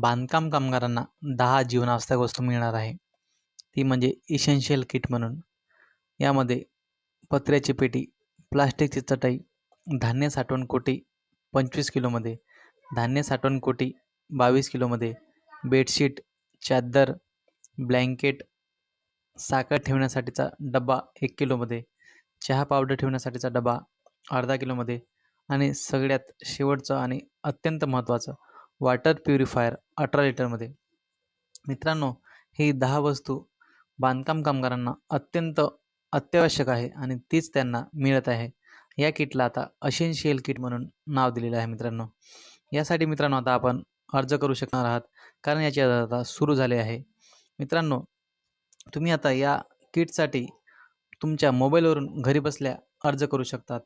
बांधकाम कामगारांना दहा जीवनावश्यक वस्तू मिळणार आहे. ती म्हणजे इसेन्शियल किट म्हणून. यामध्ये पत्र्याची पेटी प्लास्टिकची चटई धान्य साठवण कोटी पंचवीस किलोमध्ये धान्य साठवण कोटी बावीस किलोमध्ये बेडशीट चादर ब्लँकेट साखर ठेवण्यासाठीचा डबा एक किलोमध्ये चहा पावडर ठेवण्यासाठीचा डबा अर्धा किलोमध्ये आणि सगळ्यात शेवटचं आणि अत्यंत महत्त्वाचं वॉटर प्युरिफायर अठरा लिटरमध्ये मित्रांनो ही दहा वस्तू बांधकाम कामगारांना अत्यंत अत्यावश्यक आहे आणि तीच त्यांना मिळत आहे. या किटला आता असेन्शियल किट म्हणून नाव दिलेलं आहे मित्रांनो. यासाठी मित्रांनो आता आपण अर्ज करू शकणार आहात कारण याची आता सुरू झाले आहे. मित्रांनो तुम्ही आता या किटसाठी तुमच्या मोबाईलवरून घरी बसल्या अर्ज करू शकतात.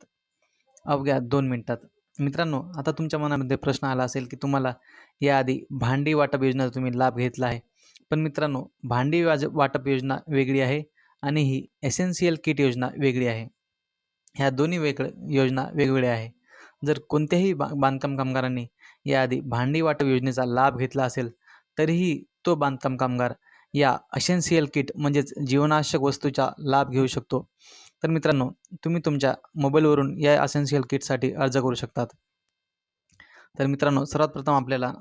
अवघ्या दोन मिनटात. मित्रांनो आता तुमच्या मनामध्ये प्रश्न आला असेल की तुम्हाला याआधी भांडी वाटप योजनेचा तुम्ही लाभ घेतला आहे. पण मित्रांनो भांडी वाज वाटप योजना वेगळी आहे आणि ही एसेन्शियल किट योजना वेगळी आहे. ह्या दोन्ही वेगळ्या योजना वेगवेगळ्या आहे. जर कोणत्याही बा बांधकाम कामगारांनी याआधी भांडी वाटप योजनेचा लाभ घेतला असेल तरीही तो बांधकाम कामगार या असेन्शियल किट म्हणजेच जीवनावश्यक वस्तूचा लाभ घेऊ शकतो. तर मित्रांनो तुम्ही तुमच्या मोबाईलवरून या असेन्शियल किटसाठी अर्ज करू शकतात. तर मित्रांनो सर्वात प्रथम आपल्याला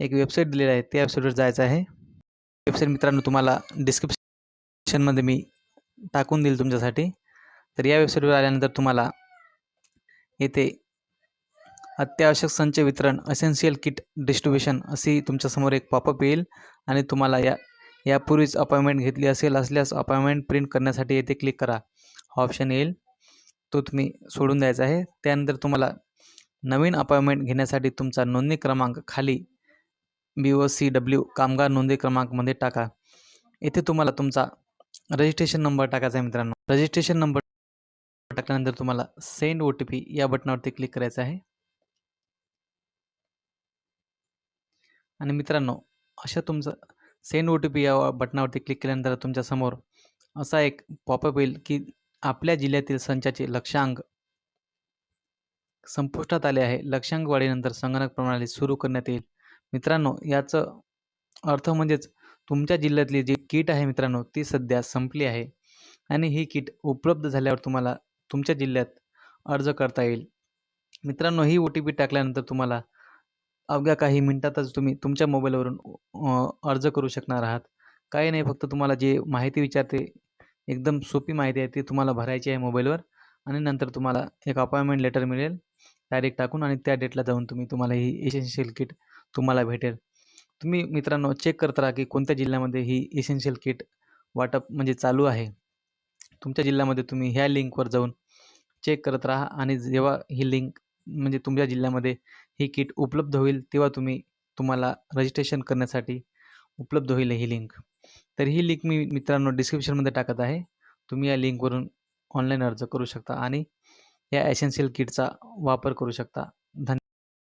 एक वेबसाईट दिलेली आहे. त्या वेबसाईटवर जायचं आहे. वेबसाईट मित्रांनो तुम्हाला डिस्क्रिप्शनमध्ये मी टाकून देईल तुमच्यासाठी. तर या वेबसाईटवर आल्यानंतर तुम्हाला येथे अत्यावश्यक संच वितरण असेन्शियल किट डिस्ट्रीब्युशन अशी तुमच्यासमोर एक पॉपअप येईल आणि तुम्हाला या यापूर्वीच अपॉइंटमेंट घेतली असेल असल्यास अपॉइंटमेंट प्रिंट करण्यासाठी येथे क्लिक करा. ऑप्शन येईल. तो तुम्ही सोडून द्यायचा आहे. त्यानंतर तुम्हाला नवीन अपॉइंटमेंट घेण्यासाठी तुमचा नोंदणी क्रमांक खाली बी ओ सी डब्ल्यू कामगार नोंदणी क्रमांकमध्ये टाका. येथे तुम्हाला तुमचा रजिस्ट्रेशन नंबर टाकायचा आहे मित्रांनो. रजिस्ट्रेशन नंबर टाकल्यानंतर तुम्हाला सेंड ओ टी पी या बटनावरती क्लिक करायचं आहे. आणि मित्रांनो अशा तुमचं सेंड ओ टी पी या बटनावरती क्लिक केल्यानंतर तुमच्यासमोर असा एक पॉपअप येईल की आपल्या जिल्ह्यातील संचाचे लक्षांक संपुष्टात आले आहे. लक्षांक वाढीनंतर संगणक प्रणाली सुरू करण्यात येईल. मित्रांनो याचं अर्थ म्हणजेच तुमच्या जिल्ह्यातली जी किट आहे मित्रांनो ती सध्या संपली आहे आणि ही किट उपलब्ध झाल्यावर तुम्हाला तुमच्या जिल्ह्यात अर्ज करता येईल. मित्रांनो ही ओ टी पी टाकल्यानंतर तुम्हाला अवघ्या काही मिनिटातच तुम्ही तुमच्या मोबाईलवरून अर्ज करू शकणार आहात. काही नाही फक्त तुम्हाला जे माहिती विचारते एकदम सोपी माहिती आहे ती तुम्हाला भरायची आहे मोबाईलवर. आणि नंतर तुम्हाला एक अपॉइंटमेंट लेटर मिळेल. तारीख टाकून आणि त्या डेटला जाऊन तुम्ही तुम्हाला ही एसेन्शियल किट तुम्हाला भेटेल. तुम्ही मित्रांनो चेक करत राहा की कोणत्या जिल्ह्यामध्ये ही एसेन्शियल किट वाटप म्हणजे चालू आहे. तुमच्या जिल्ह्यामध्ये तुम्ही ह्या लिंकवर जाऊन चेक करत राहा आणि जेव्हा ही लिंक म्हणजे तुमच्या जिल्ह्यामध्ये ही किट उपलब्ध होईल तेव्हा तुम्ही तुम्हाला रजिस्ट्रेशन करण्यासाठी उपलब्ध होईल ही लिंक तर ही लिंक मी मित्रांनो डिस्क्रिप्शनमध्ये टाकत आहे. तुम्ही या लिंकवरून ऑनलाईन अर्ज करू शकता आणि या एसेन्शियल किटचा वापर करू शकता.